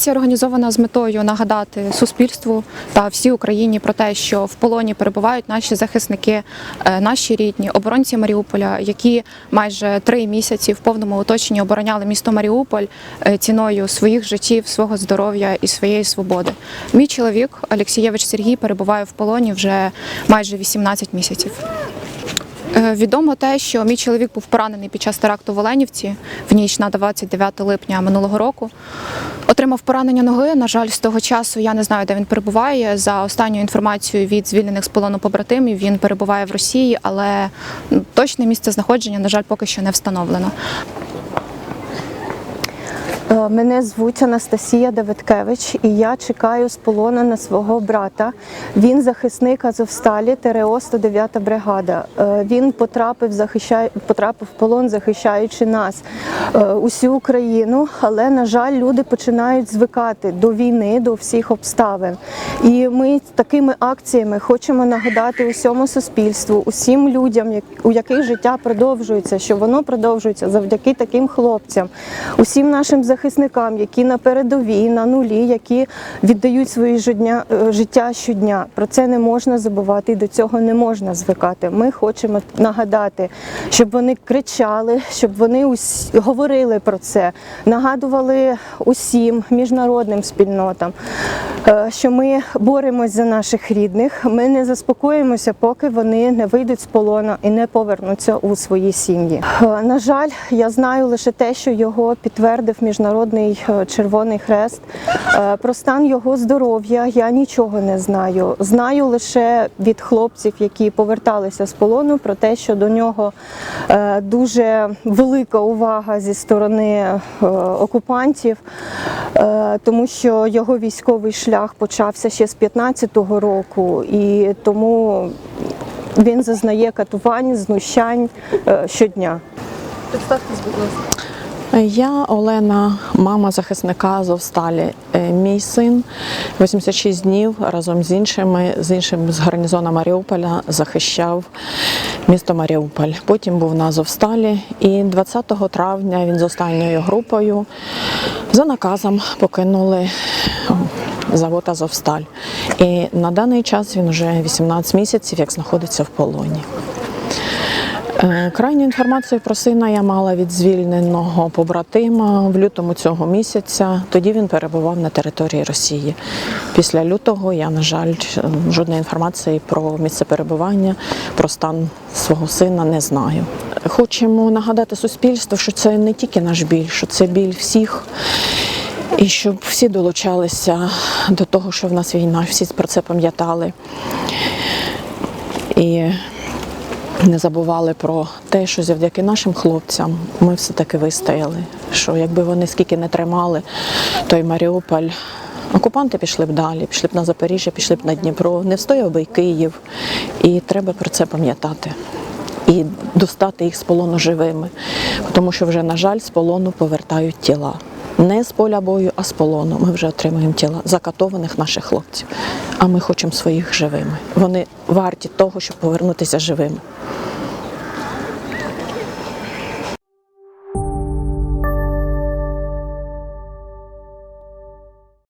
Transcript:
Акція організована з метою нагадати суспільству та всій Україні про те, що в полоні перебувають наші захисники, е, наші рідні, оборонці Маріуполя, які майже три місяці в повному оточенні обороняли місто Маріуполь е, ціною своїх життів, свого здоров'я і своєї свободи. Мій чоловік Олексієвич Сергій перебуває в полоні вже майже 18 місяців. Е, Відомо те, що мій чоловік був поранений під час теракту в Оленівці в ніч на 29 липня минулого року. Отримав поранення ноги. На жаль, з того часу я не знаю, де він перебуває. За останньою інформацією від звільнених з полону побратимів, він перебуває в Росії, але точне місце знаходження, на жаль, поки що не встановлено. Е, Мене звуть Анастасія Давидкевич, і я чекаю з полону на свого брата. Він захисник Азовсталі ТРО 109 бригада. Е, Він потрапив, захищає, потрапив в полон, захищаючи нас, е, усю Україну. Але на жаль, люди починають звикати до війни, до всіх обставин. І ми такими акціями хочемо нагадати усьому суспільству, усім людям, у яких життя продовжується, що воно продовжується завдяки таким хлопцям, усім нашим захисникам, які на передовій, на нулі, які віддають свої жодня- е, життя щодня. Про це не можна забувати і до цього не можна звикати. Ми хочемо нагадати, щоб вони кричали, щоб вони ус... говорили про це, нагадували усім міжнародним спільнотам, е, що ми боремось за наших рідних. Ми не заспокоїмося, поки вони не вийдуть з полону і не повернуться у свої сім'ї. Е, На жаль, я знаю лише те, що його підтвердив міжнародний е, Червоний Хрест. Е, Про стан його здоров'я я нічого не знаю. Знаю лише від хлопців, які поверталися з полону, про те, що до нього е, дуже велика увага зі сторони окупантів, тому що його військовий шлях почався ще з 15-го року, і тому він зазнає катувань, знущань щодня. Я Олена, мама захисника Азовсталі. Е, Мій син 86 днів разом з іншими, з іншим з гарнізону Маріуполя захищав місто Маріуполь. Потім був на Азовсталі і 20 травня він з останньою групою за наказом покинули завод Азовсталь. І на даний час він вже 18 місяців, як знаходиться в полоні. Е, Крайню інформацію про сина я мала від звільненого побратима в лютому цього місяця. Тоді він перебував на території Росії. Після лютого я, на жаль, жодної інформації про місце перебування, про стан свого сина не знаю. Хочемо нагадати суспільству, що це не тільки наш біль, що це біль всіх. І щоб всі долучалися до того, що в нас війна, всі про це пам'ятали. І не забували про те, що завдяки нашим хлопцям ми все-таки вистояли. Що якби вони скільки не тримали той Маріуполь, окупанти пішли б далі, пішли б на Запоріжжя, пішли б на Дніпро, не встояв би й Київ. І треба про це пам'ятати. І достати їх з полону живими, тому що вже, на жаль, з полону повертають тіла. Не з поля бою, а з полону. Ми вже отримуємо тіла закатованих наших хлопців. А ми хочемо своїх живими. Вони варті того, щоб повернутися живими.